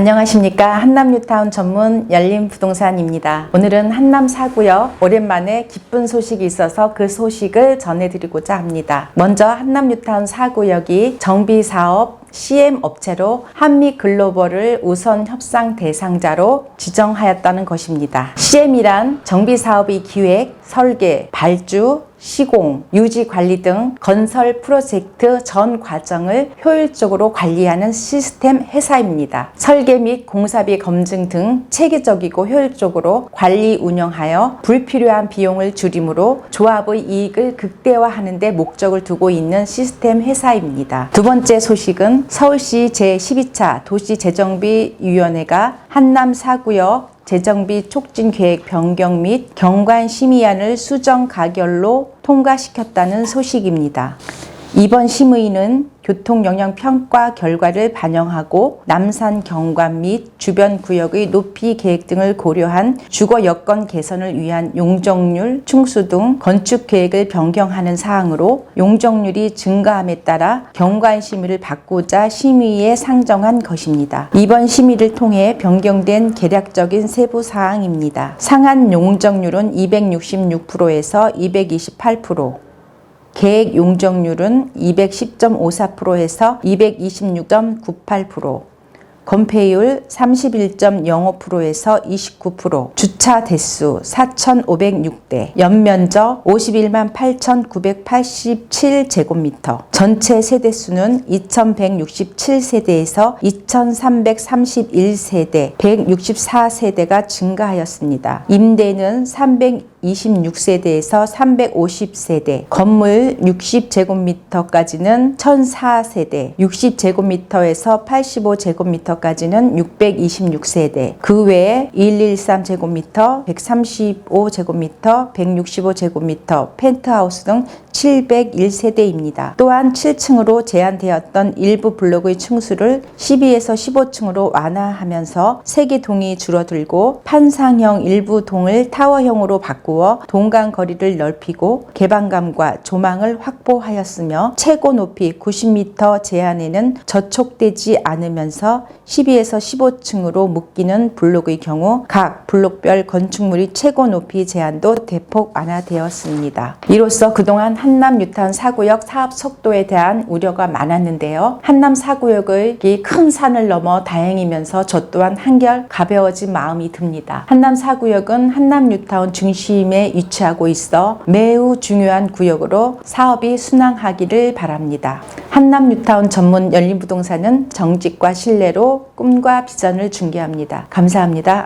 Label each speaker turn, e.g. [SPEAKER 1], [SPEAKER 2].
[SPEAKER 1] 안녕하십니까 한남뉴타운 전문 열린 부동산입니다. 오늘은 한남 사구역 오랜만에 기쁜 소식이 있어서 그 소식을 전해드리고자 합니다. 먼저 한남뉴타운 사구역이 정비 사업 CM 업체로 한미 글로벌을 우선 협상 대상자로 지정하였다는 것입니다. CM이란 정비 사업의 기획, 설계, 발주, 시공, 유지 관리 등 건설 프로젝트 전 과정을 효율적으로 관리하는 시스템 회사입니다. 설계 및 공사비 검증 등 체계적이고 효율적으로 관리 운영하여 불필요한 비용을 줄이므로 조합의 이익을 극대화하는 데 목적을 두고 있는 시스템 회사입니다. 두 번째 소식은 서울시 제12차 도시재정비위원회가 한남 사구역 재정비 촉진 계획 변경 및 경관 심의안을 수정 가결로 통과시켰다는 소식입니다. 이번 심의는 교통 영향 평가 결과를 반영하고 남산 경관 및 주변 구역의 높이 계획 등을 고려한 주거 여건 개선을 위한 용적률 충수 등 건축 계획을 변경하는 사항으로 용적률이 증가함에 따라 경관 심의를 받고자 심의에 상정한 것입니다. 이번 심의를 통해 변경된 계략적인 세부 사항입니다. 상한 용적률은 266%에서 228%, 계획 용적률은 210.54%에서 226.98%, 건폐율 31.05%에서 29%, 주차 대수 4,506대, 연면적 51만 8,987제곱미터, 전체 세대수는 2,167세대에서 2,331세대, 164세대가 증가하였습니다. 임대는 300 26세대에서 350세대, 건물 60제곱미터까지는 1004세대, 60제곱미터에서 85제곱미터까지는 626세대, 그 외에 113제곱미터, 135제곱미터, 165제곱미터, 펜트하우스 등 701세대입니다. 또한 7층으로 제한되었던 일부 블록의 층수를 12에서 15층으로 완화하면서 세개 동이 줄어들고 판상형 일부 동을 타워형으로 바꾸 어 동간 거리를 넓히고 개방감과 조망을 확보하였으며 최고 높이 90m 제한에는 저촉되지 않으면서 12에서 15층으로 묶이는 블록의 경우 각 블록별 건축물이 최고 높이 제한도 대폭 완화되었습니다. 이로써 그동안 한남 뉴타운 사구역 사업 속도에 대한 우려가 많았는데요. 한남 사구역의 이큰 산을 넘어 다행이면서 저 또한 한결 가벼워진 마음이 듭니다. 한남 사구역은 한남 뉴타운 중 심에 위치하고 있어 매우 중요한 구역으로 사업이 순항하기를 바랍니다. 한남 뉴타운 전문 열린 부동산은 정직과 신뢰로 꿈과 비전을 중개합니다. 감사합니다.